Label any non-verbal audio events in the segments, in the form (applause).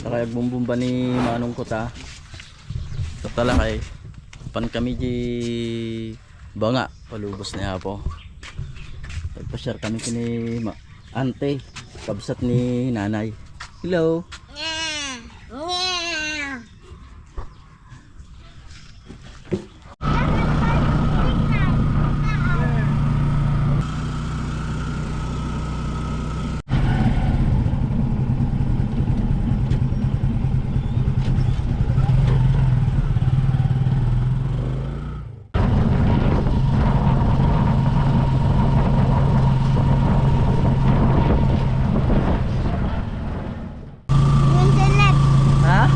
Nakayag bumbumba ni Manong Kuta. Sa talakay. Pan kami di banga. Palubos ni Apo. Nagpa-share kami kini ma ante. Kabsat ni nanay. Hello. Ha?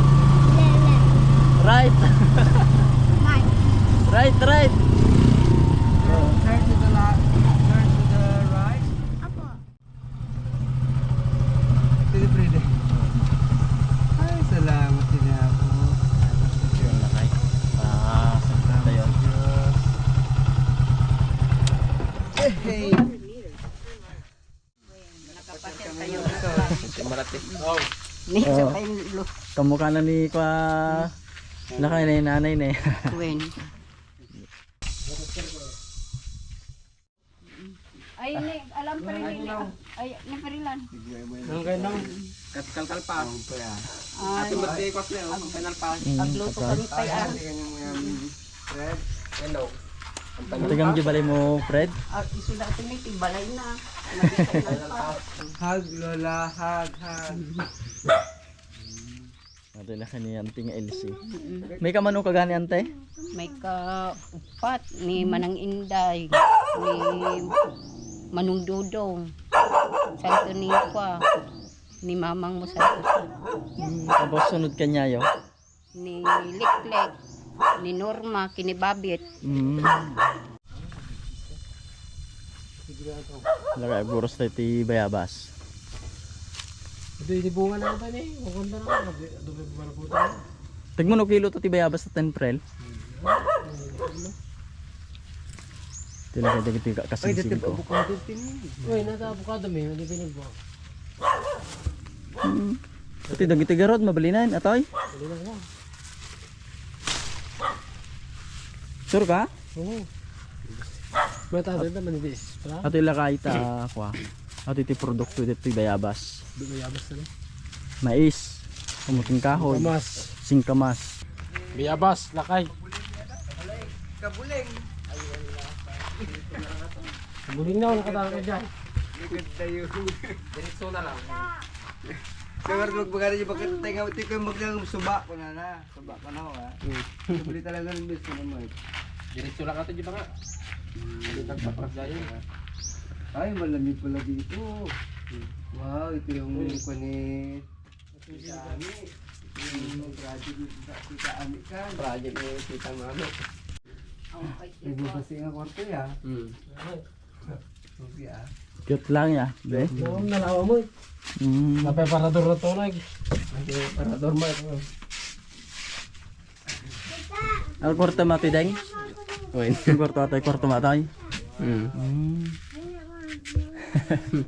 Right. right, right. Turn to the left. Turn to the right. Pwede, pwede. Ay, salamat din ako. Yung nakay. Ah, sakta yun. Eh, hey. Ni Oo. sa lo Kamukha na ni kwa nakay na yung nanay na eh. (laughs) kwen. Ay, ni, alam pa rin ni. Ay, ni Perilan. Ang ganun. Kalkal pa. Ay, Matay ko sila. Ang final pa. agluto kami tayo. ah. Ganyan Hello. Tigang gibalay mo, Fred. Ah, isuda ito ni tibalay na. Hug, Lola. Hug, hug. Ate na kani anting LC. May kamano ka gani ante? May kaupat ni Manang Inday, ni Manong Dudong, Santo ni Kwa, ni Mamang mo Santo, Hmm, tapos sunod kanya yo. ni Liklek, ni Norma, kini Babit. Hmm. Lagay buros tayo ti bayabas. Ito yung bunga na ito eh. Maganda na. Dobe pa na po. Tigmo no kilo to ti bayabas sa 10 prel. Tila ka kasing ko. avocado tin. Uy, nasa avocado may. Hindi pinagbo. Hmm. Pati dagiti garod mabalinan atoy. Hindi na lang. Sure ka? Oo. Mata ito naman hindi. Pala? Ato ilakay ta kwa. Ato iti produkto dito ti bayabas. Di ba yabas na? Mais, kamuting kahoy, Kamas. singkamas. Biyabas, lakay. Kabuling. Kabuling na ako nakatala ka dyan. (laughs) Diretso na lang. Kaya magbagari niyo bakit tayo nga ko maglang suba ko na na. Suba ko na ho ha. Bili talaga ng gusto naman. Diretso lang ito dyan ba nga? Hindi nagpapras dyan. Ay, malamig pala dito. Wow, ito yung kani. Tita Ami. Yung project ni Tita Ami ka. Project ni Tita Mano. Nagbabasi nga kwarto ya. Hmm. Okay ah. Cute lang ya, be. Oo, nalawa mo eh. Mm. Napeparador na to nag. Napeparador mo ito. Al kwarto mati deng. Wait. Ang kwarto atay kwarto matay. Hmm. Mm. (laughs)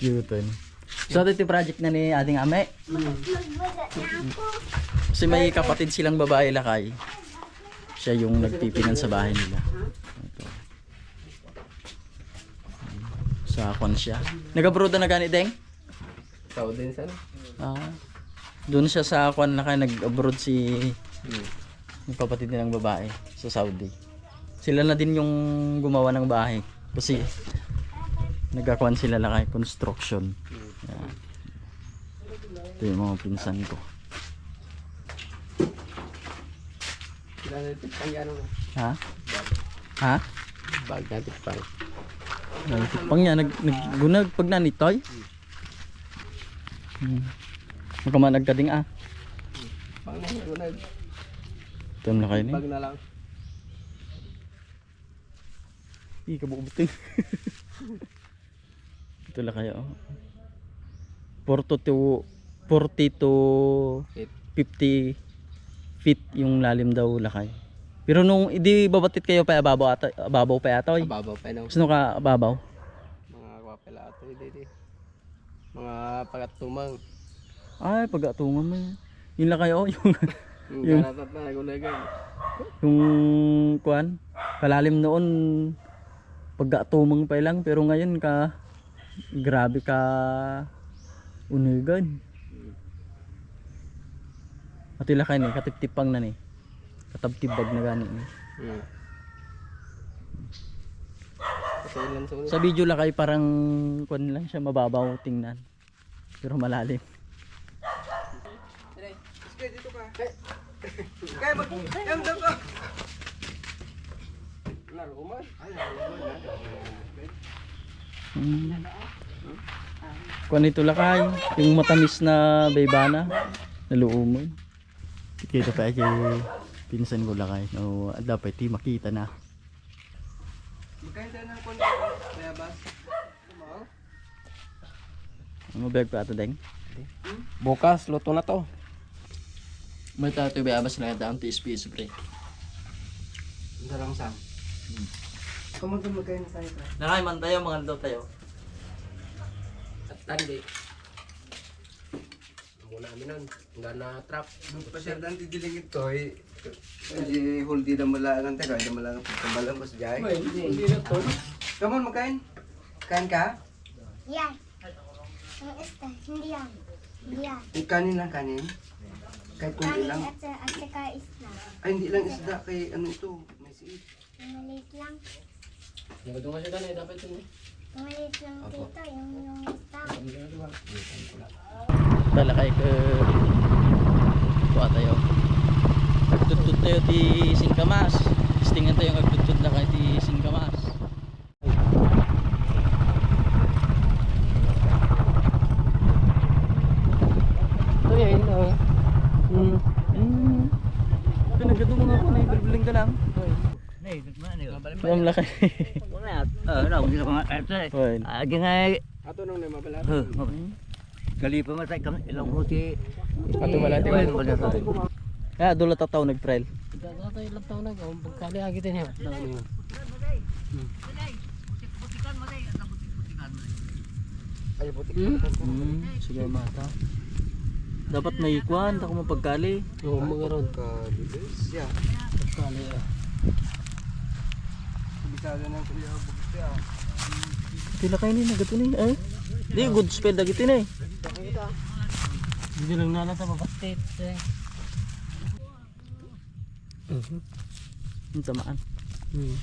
Cute eh. So ito yung project na ni ating ame. Kasi may kapatid silang babae lakay. Siya yung nagpipinan sa bahay nila. Sa kwan siya. Nag-abroad na gani deng? Tao din sana. Ah. Doon siya sa kwan na nag-abroad si yung kapatid nilang babae sa Saudi. Sila na din yung gumawa ng bahay. Kasi nagkakuan sila lang kay construction. Yan. Ito yung mga pinsan ko. Ano. Ha? Ha? Bag natin pang. Pang niya, nag, naggunag pag nanitoy. Hmm. Magkamanag ka ding ah. Pang na yun. Ito na kayo ni. Bag na lang. Ih, kabubuting. (laughs) Ito lang kayo. oh. 40 to 40 to Feet. 50 feet yung lalim daw lakay. Pero nung hindi babatit kayo pa ababaw ata, ababaw pa ata. oy. Mababaw pa no. Sino ka ababaw? Mga kwapela ato hindi di. Mga pagatumang. Ay, pag-atungan mo yun. Lang kayo, (laughs) yung, Yung Yung- yung kuan. Kalalim noon, pag-atumang pa lang, pero ngayon ka, grabe ka, unigan. Atila kayo ni, katiptipang na ni. Katabtibag na gani ni. Hmm. Sa video lang kayo parang kuan lang siya mababaw tingnan. Pero malalim. Sige, dito ka. Kaya mag... Yung daw ka. Naluman. Ay, naluman na. Hmm. Kuan ito lakay, yung matamis na baybana, naluumon. Kita pa kay pinsan ko lakay. No, dapat ti makita na. Magkain tayo ng konti. Kaya bas. Kumaw. Ano bag pa ato deng? Bukas, luto na to. May tato ba abas na daang TSP pre. Ang sarang sam. Kamu to magkain na tayo ka. Lakay man tayo mga tayo. At tandi. Muna namin nun. Hanggang na trap. Nung pasyerdan ti diling ito eh. Hindi huldi na malangan tayo. Hindi malangan pagkamalang mas jay. Hindi na to. Come on, magkain. Kain ka? Yan. Ang esta, hindi yan. Hindi yan. Kanin lang kanin. Kahit kunti Kanin lang. at, sa- at saka isla. Ay, hindi lang isda kay ano ito. May siit. Maliit lang. Yung nga siya ganun, dapat yun eh. Yung maliit lang dito, yung, yung kay ke Kuha tayo. Agtutut tayo ti Singkamas. Istingan tayo ang agtutut na kay ti Singkamas. Ito yan, oh. Hmm. Hmm. Pinagado mo nga ako na ibibling ka lang. Yung laki. (laughs) Hoy. Ato nung na mabalat. Kalipa mo tayo kami ilang huti. Ato malati. Kaya dula tataw nag-trail. Dato ilang taon na. Kung pagkali agitin niya. Ay, butik. Hmm. Sige mata. Dapat may kwan, tako mapagkali. Yung mga ron. Kabilis. Yeah. Pagkali ah. Bisado ng kuya. Pila kayo ni nagato ni eh. Di good spell dagiti ni. Hindi lang nalata mabastit. Eh. Ang tamaan. Hmm.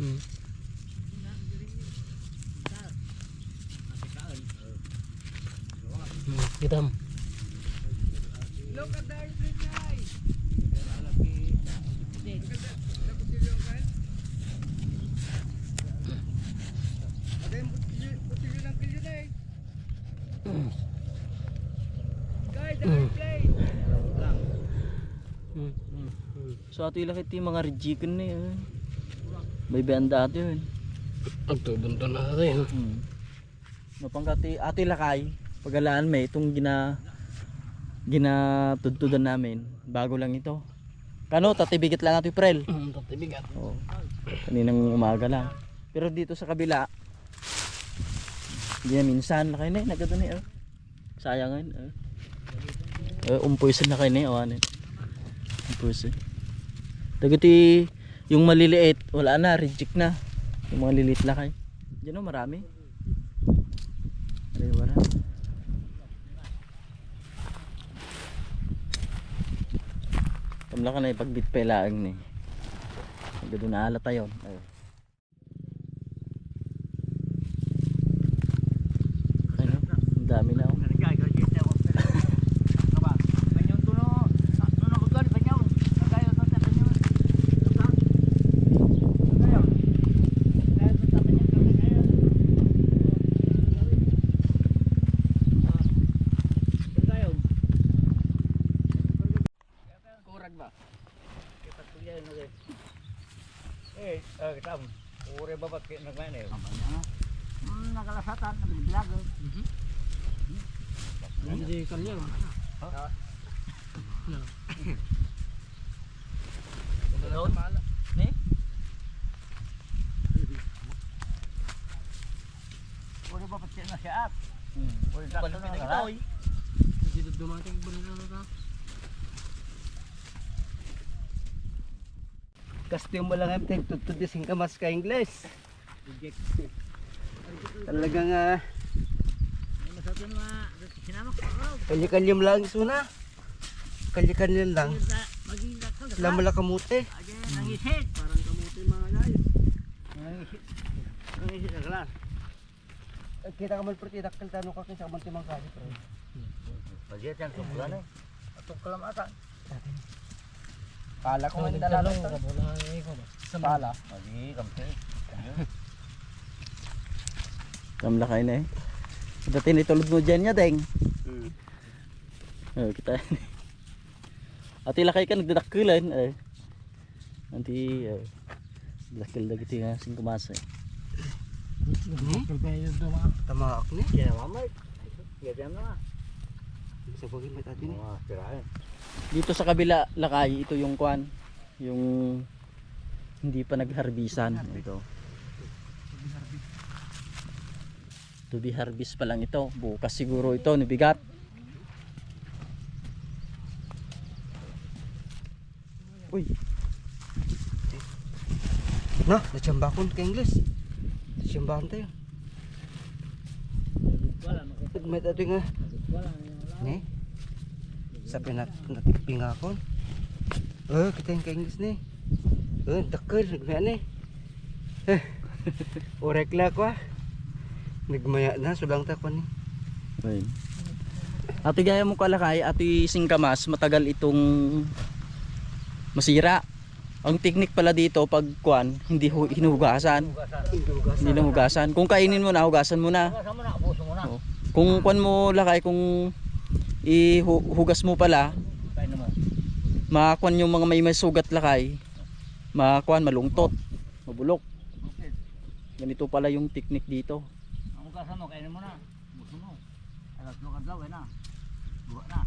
Hmm. Hitam. Hmm. Hmm. Hmm. So ato ila kiti mga rejiken ni eh. May banda ato yun. Ang tubon to na rin. Hmm. Mapangkati ati lakay pagalaan may itong gina ginatudtudan namin bago lang ito. Kano tatibigit lang nato prel. Hmm, tatibigat. Oo. Kaninang umaga lang. Pero dito sa kabila hindi na minsan na kayo na nagado ni oh. Sayangan oh. Eh, umpoison na kayo ni oh ano. Umpoison. Dagiti yung maliliit, wala na, reject na. Yung mga liliit lang kayo. Diyan oh, marami. Aray, wala. Kamla ka na ipagbit pa ni. Nagado na ala tayo. Ayun. Ano? Ang dami na oh. Kurag ba? Eh, ah, kitam. Ure babat kaya nagmana eh. Hindi kanya. Ni? Ure babat kaya na siya at. Dito dumating ba na na Custom mo lang ang tutod sing kamas ka Ingles. Talagang ah, kalya-kalyam lang suna. Kalya-kalyam lang. Lama lang kamuti. Parang kamuti mga guys. Kita ka man perti dakkel tano ka kinsa man timang kali pre. Pala ko man dala Talong ka bola ay ko sa pala. Kamlakay na eh. Dati nitulog mo dyan niya, Deng. Hmm. Oh, kita. Ati lakay ka nagdadakkilan. Eh. Anti, eh. Dakil na kita nga sing kumasa. eh. Kalpay yung duma. Tama ako ni. Kaya mamay. Diyan na. Sa bagay may tati ni. Dito sa kabila, lakay, ito yung kwan. Yung hindi pa nagharbisan. Ito. To be harvest pa lang ito. Bukas siguro ito, nibigat. Uy, Na, natsambakon ka Ingles. Natsambahan tayo. May tati nga. Ni. Sa pinat natipingakon. Eh, kita yung ka Ingles ni. Eh, dakkel nagmaya ni. Eh. (laughs) Orek la ko ah. Nagmaya na sulang ta ko ni. Ate gaya mo kalakay, ate singkamas, matagal itong masira. Ang teknik pala dito pag kwan, hindi hu- hinuhugasan. Hindi na hugasan. Kung kainin mo na, hugasan mo na. Oo. Kung kwan mo lakay, kung ihugas mo pala, makakwan yung mga may may sugat lakay, makakwan, malungtot, mabulok. Ganito pala yung teknik dito. Ang kasama mo, kainin mo na. Puso mo. Alas mo kadlaw, eh na. Buwa na.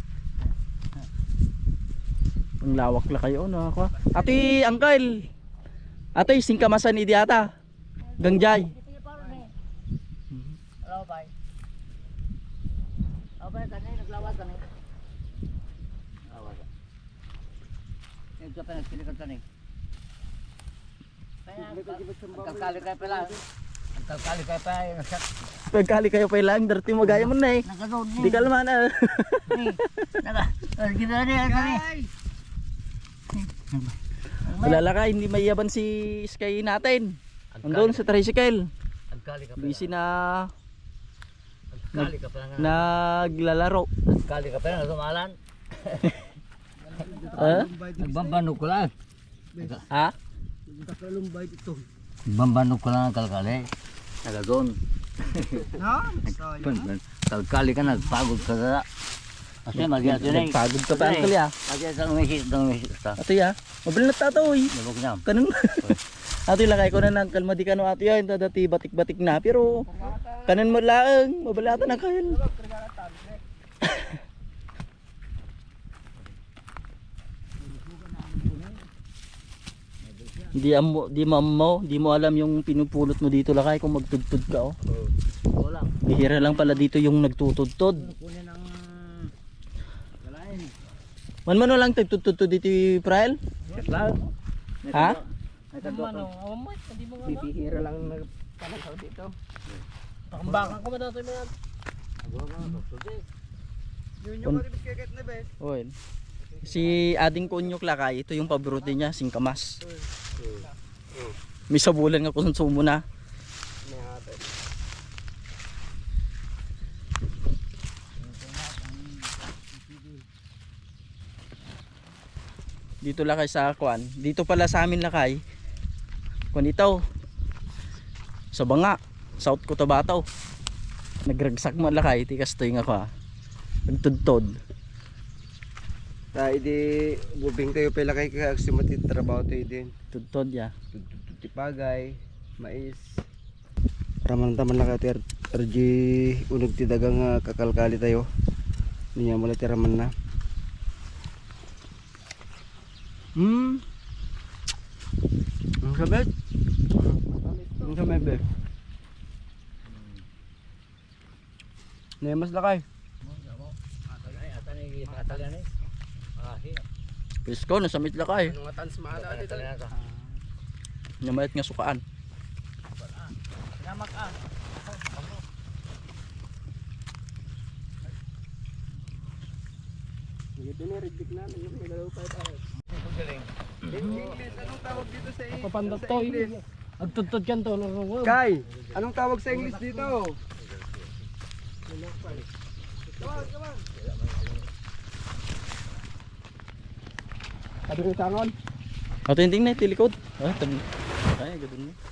Ang lawak la kayo no ako. Ate, uncle. Ate, singkamasan idi ata. Gangjay. Hello, bye. Okay, kanay, naglawat kanay. Naglawat. Yung ka pa nagpilikan kanay. Kalkali kayo pala. Kalkali kayo pa. Pagkali kayo pa lang, dati mo gaya mo na eh. Di ka naman ah. Naga, ginawa niya, kanay. Wala ka, hindi maiyaban si Sky natin. Andun sa tricycle. Busy na nga. naglalaro. Ang kali ka pala nga sumalan. Ha? Nagbambanog ko lang. Ha? Nakalumbay dito. Nagbambanog ko lang ang kalkali. Naga doon. Na? Kalkali ka, nagpagod ka na. Kasi ito na eh. Nagpagod ka pa uncle ya. Magyan ito ng misis, ng misis. Ate ya, mabili na tataw eh. Niya. Kanang (laughs) Ate lakay ko na nang kalma di kano ate yan dati batik-batik na pero kanan mo lang mabalata na kayo. (laughs) Di amo, di mo, di mo alam yung pinupulot mo dito lakay kung magtudtod ka oh. Wala. Bihira lang pala dito yung nagtutudtod. Kunin ang... Galain. Man man lang tagtutudtod dito Prael? Katlaw. Ha? May kadwa ka. Bibihira lang nagpanakaw dito. Pakambakan ko ba dito mo yan? Agwa ka, tutudi. Yun yung karibit kagat na bes. Oy. Si Ading Kunyok lakay, ito yung paborito niya, singkamas. May sabulan nga konsumo na. Dito lakay sa kwan. Dito pala sa amin lakay. Kwan ito. Sa Banga, South Cotabato. Nagragsak mo lakay, tikas to yung ako ah. Nagtudtod. Ta idi bubing tayo pala kay kagsimati trabaho tayo din. Tudtod ya. Tututipagay, mais. Raman taman na ka ter RG unog ti dagang kakalkali tayo. Niya mala ti raman na. Hmm. Ang sabet. Ang sabet be. Nemas lakay. Pisko, nasa mitla ka eh. Mga tans maala dito. Namayat nga sukaan. Ito na, reject namin. Yung may dalawa pa tayo. Papandot to. Agtutod kan to. Kai, anong tawag sa English dito? Sabi ko tangon. Ato yung tingnan, tilikod. Ah, tabi. Ay, gadun mo.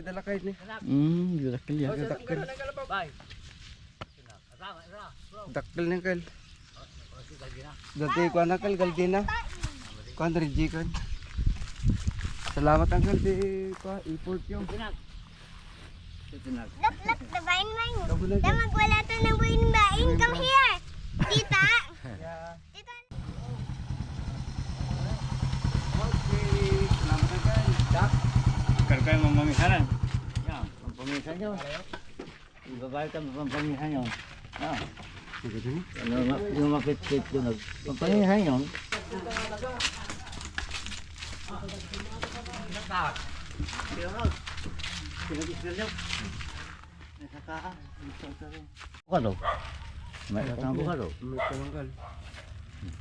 Yung perdida lakay ni. Hmm, gudakil yan. Dakkel. Dakkel na kal. Dati ko na kal galdina. Kuan reject kan. Salamat angkal di ko import yung. Look, look, the baing-baing. Damag wala to ng baing-baing. Come here. Tita. Tita. Okay, salamat angkal. Kalau kayo mamamisanan. Yan, pampamisan nyo. Ibabayad ka pampamisan nyo. Yan. Ano, yung mapit-pit yun. nag- Pampamisan nyo. Bukado. May utang bukado. May angkal.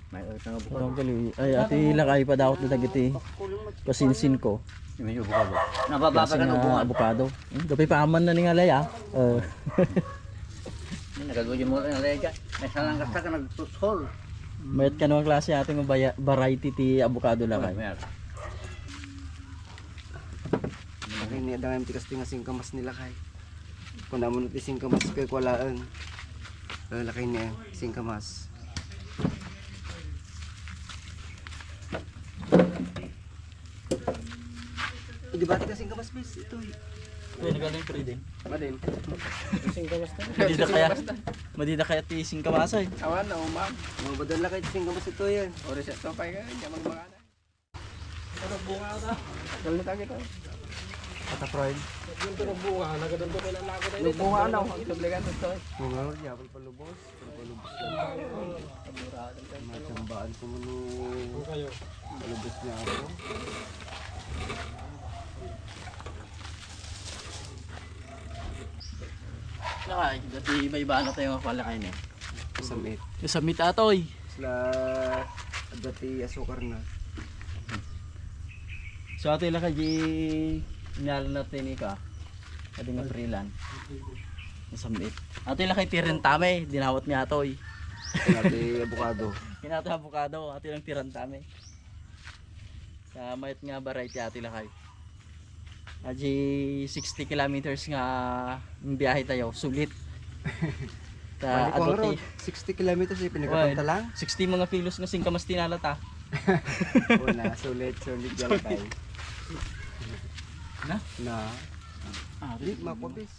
May utang Parang kali. Ay, ati lakay pa daot na tagiti. Pasinsin ko. May bukado. Nabababa ka ng nga bunga. abukado. Hmm, Gabi pa aman na ni nga laya. Uh, Nagaguyo mo ang lega. May salang kasta ka nagtushol. mayat ka naman klase ating variety ti abukado lakay. Laki ni adang ti kasting asing kamas nila kay. Kung naman ti sing kamas kay kwalaan. Eh, laki niya sing kamas. Eh, Di ba kasing kamas bis? Ito. eh. Ay, nagaling pre din. Madin. Sing kamas na. Madida kaya. Madida kaya ti sing kamasay. Awan na, umam. Mga badal na kay sing kamas ito yan. Ori sa to kay kaya magmana. Ano bunga ta? Kalita kita. Ata Freud. Yung tunog bunga, nagadon to kailan ako na. Bunga ano? Itobligan to to. Mga yabal palubos. Palubos lang. Matambaan ko mo no. Kayo. Palubos niya ako. Lakay, dati iba-iba na tayo mga palakay na. Samit. Sa meat atoy. Sila dati asukar na. So ato lakay di inalan natin ni ka. Adi nga freelan. Sa meat. Ato lakay tirentame, dinawat ni atoy. Dati abukado. (laughs) Kinato avocado, ato lang tirantame. Sa mayat nga variety ato lakay. Aji 60 kilometers nga ang biyahe tayo, sulit. (laughs) Ta ko adoti. road. 60 kilometers ay pinagkapanta lang. 60 mga kilos nga singkamas tinalata. (laughs) Una, sulit, sulit (laughs) yan tayo. Na? Na. Ah, Di, mapabis.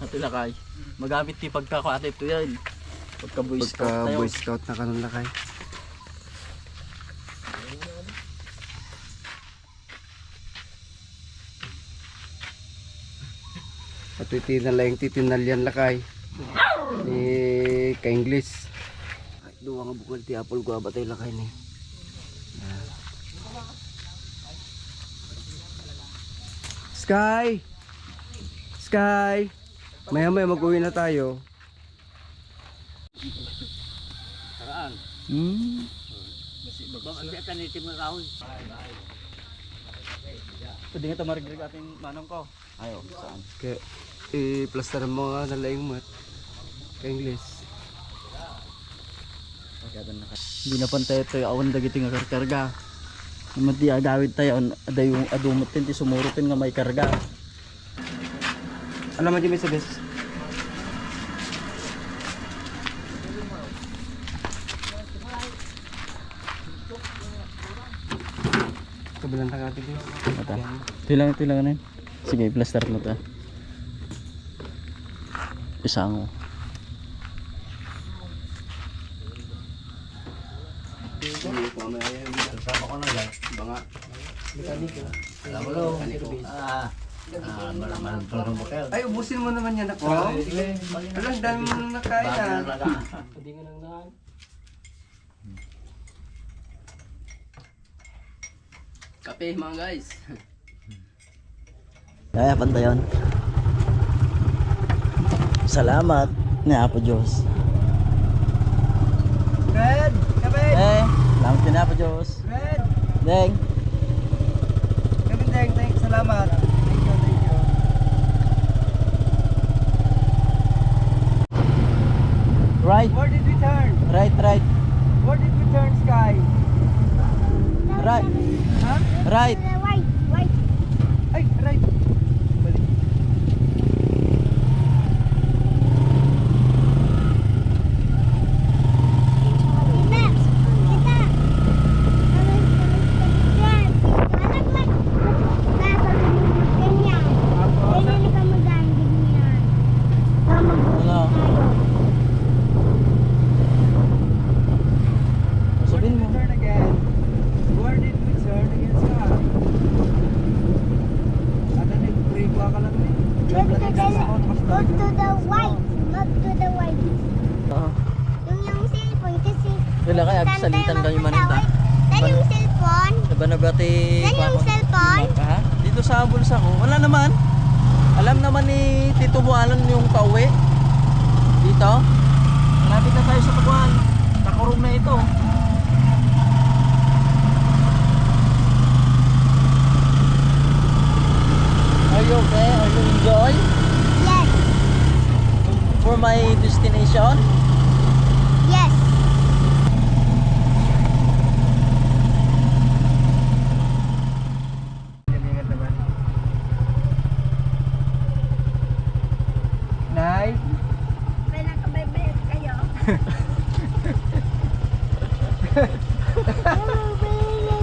Ato lakay. Magamit ti pagkakuate ito yan. Pagka boy scout Pagka boy scout na kanon lakay. At iti na lang titinalyan lakay. Ni ka-English. Ay, duwa nga bukol ti apple guava tayo lakay ni. Ah. Sky! Sky! Maya maya mag-uwi na tayo. Hmm. Bakit siya tanitim ng kahoy? Pwede nga tamarigrig ating manong ko. Ayo, saan? Kaya i-plaster mo nga nalaing mat. Ka-English. Hindi na pantay ito yung awan dagiti nga karkarga. Naman di agawid tayo, aday yung adumot din, ti sumurutin nga may karga. Ano man di may sabes? Kabilang na. Ata. Ito lang, ito lang ano yun. Sige, plaster mo ta. Isang Sama ko na lang. Banga. Mekaniko. Alam mo lo. Ah. Ah, malamang mo kayo. Ay, ubusin mo naman yan ako. Alam, dami mo nang nakain ah. Pwede nang naan. Kape mga guys. Kaya pantayon. Salamat ni Apo Diyos. Red! Kapit! Eh, salamat din Apo Diyos. Red! Deng. Kapit, Deng. Thank Salamat. Thank you, thank you. Right, Where did we turn? right, right, Where did we turn, Sky? right, Ha? right. The white, white. Ay, right. Balik. Kita, kita. Terus, terus, terus. Anak mak. Nah, kalau ganyan. Ganyan kamu ganyan yan. Kamu Ano? Where Sabihin did mo. we turn again? Where did we turn again, Sky? Ano ni, pre-qua ka lang ni. Back to Naglating the, sa ako, go nakastag. to the white. Back to the white. Oo. Yung yung cellphone kasi Wala kaya salitan kayo maninda. Saan yung cellphone? Diba nagati Saan yung cellphone? Ha? Dito sa bulsa ko. Wala naman. Alam naman ni Tito Bualan yung pauwi. Dito. Malapit na tayo sa Paguan. Nakurong na ito. Are you okay? Are you enjoy Yes. for my destination? Yes. Ingat naman. Nay, May nakabaybayad kayo.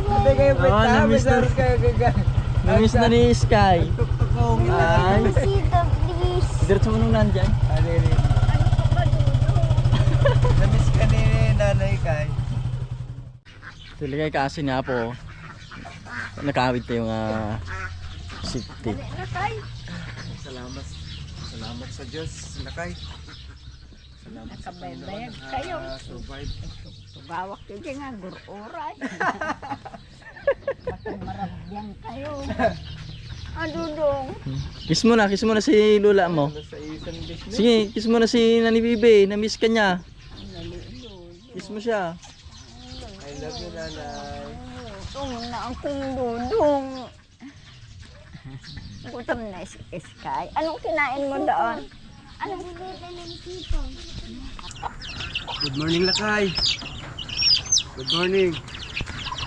Sabi kayo Oo, pwede na-miss na- kayo gaga. Namiss na ni Sky. Ay. Sito, please. Diretso mo nung nandyan. Yun? Ano? Namiss ka ni nanay kay. Sila kay kasi nga po. Nakawit tayo nga safety. Salamat. Salamat sa Diyos, nakay. Salamat sa Panginoon. kayo. Ah, survive. Subawak dyan nga, gururay. (laughs) Matamarabyan kayo. Adudong. Kiss mo na, kiss mo na si lula mo. Sige, kiss mo na si Nani Bibi. Na-miss ka niya. Kiss mo siya. I love you, nanay. Gutom na akong dudong. Gutom na si Sky. Anong kinain mo doon? Anong bibita ng? Good morning, Lakay. Good morning.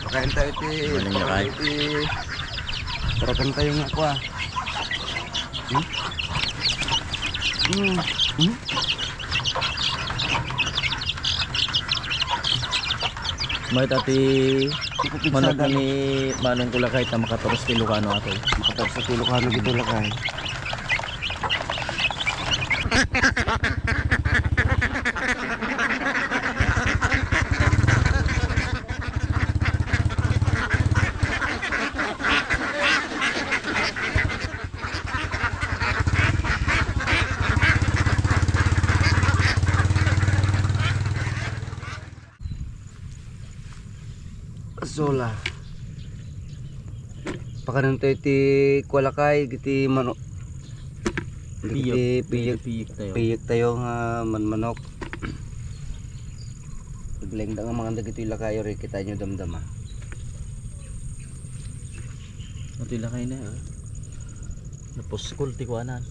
Pakain tayo, ti. Morning, Lakay. Pakain, ti. Tarakan tayo nga ko, ah. Hmm? Hmm. Hmm? May tati manok ni Manong Kula kahit na makataros kilo ano ato. Makatap sa tulo ka na dito, Lakay. Pakanan tayo ti kwalakay, giti manok. Giti piyag, piyik tayo. piyag tayo nga manmanok. Da nga mga dagiti lakayo rin kita nyo damdama. Ito lakay na eh. Tapos school ti kuanan.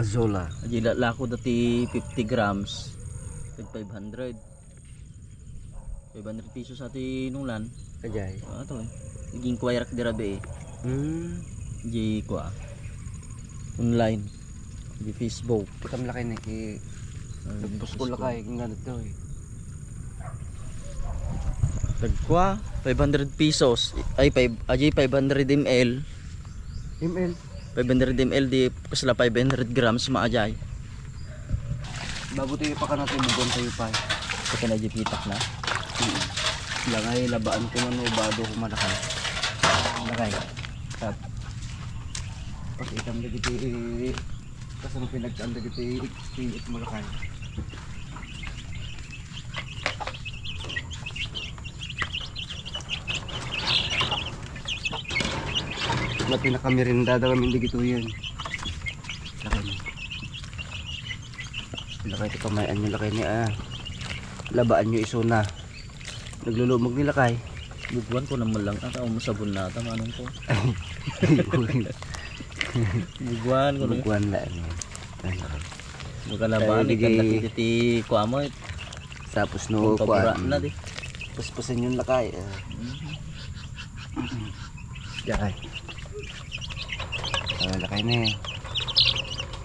Azola. Aji la- lako dati 50 grams. Tag 500. 500 pesos sa ti nulan. Kajay. Ato eh. Naging kwairak dirabe eh. Hmm. Di kwa. Online. Di Facebook. Kitam lakay na. Ah, di Tapos ko lakay kung ganito to eh. Tagkwa, 500 pesos. Ay, 5, aji 500 ml. ML. 500 ml di kasla 500 grams maajay. Tayo pa ka natin bugon tayo pa. Ito na pitak na. Langay labaan ko man ubado ko malakay. Malakay. Tap. Pag ikam na giti kasang pinagkaan na giti ikit malakay. Na pinakamirinda daw kami hindi gito yun. Lakay mo. Lakay ito kamayan nyo lakay ni ah. Labaan nyo isuna. Naglulumog nila kay. Bubuan ko naman lang. Ata mo sabon na. Tama anong ko. Bubuan (laughs) ko na. Lang. Ano. Magkalaban. Lagi- na kiti ko amo. Tapos no kuan. na di. Puspusin yung lakay. ah. Lakay. Ah, lakay na eh.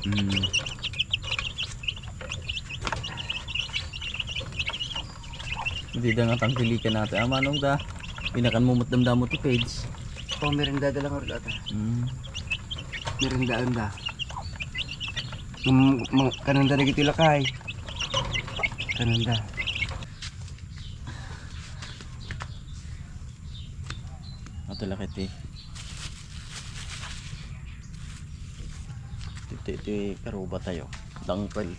Mm. Hindi da nga tangkilikan natin. Ama anong da. Pinakan mo matdamdam mo ti page. Oh, merinda da lang orda ta. Mm. Merindaan da. Um, mga kananda na giti lakay. Kananda. Ato lang kiti. Ito ito karuba tayo. Dangpel.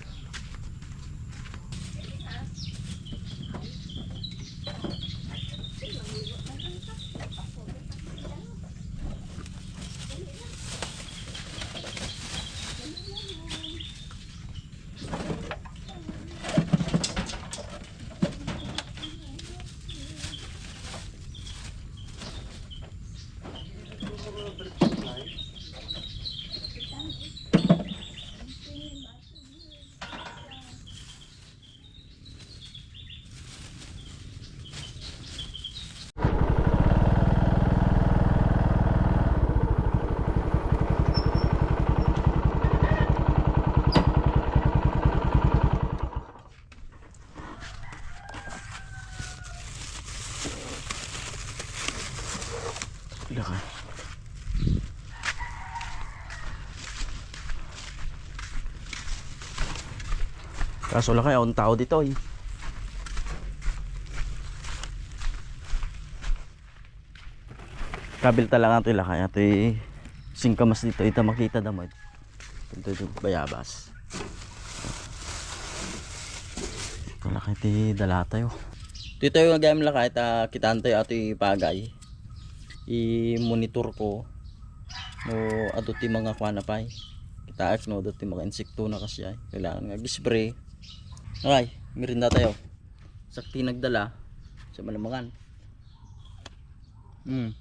Kaso lang kaya akong tao dito eh. Kabil talaga ito ilakay. Ito eh. Singkamas dito. Ito makita damod. Ito ito bayabas. Ito lang ito dala tayo. Dito yung nagayam lang kahit uh, kitaan tayo ato pagay. I-monitor ko no ato ti mga kwanapay. Kita no dati mga insekto na kasi ay. Kailangan nga spray. Okay, merinda tayo. Sakti nagdala sa malamangan. Mm.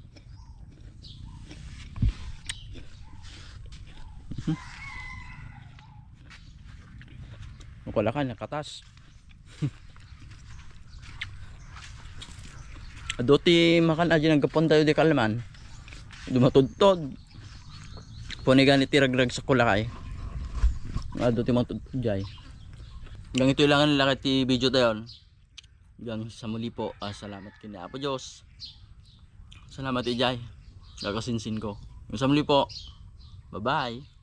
Wala ka nakatas. (laughs) Doti makan aja nagkapon tayo di kalman. Dumatudtod. Punigan ni tiragrag sa kulakay. Doti mga tudjay. Hanggang ito lang ang lakit ti video tayo. Hanggang sa muli po. ah, salamat kina Apo Diyos. Salamat ijay. Gagasinsin ko. Hanggang sa muli po. Bye bye.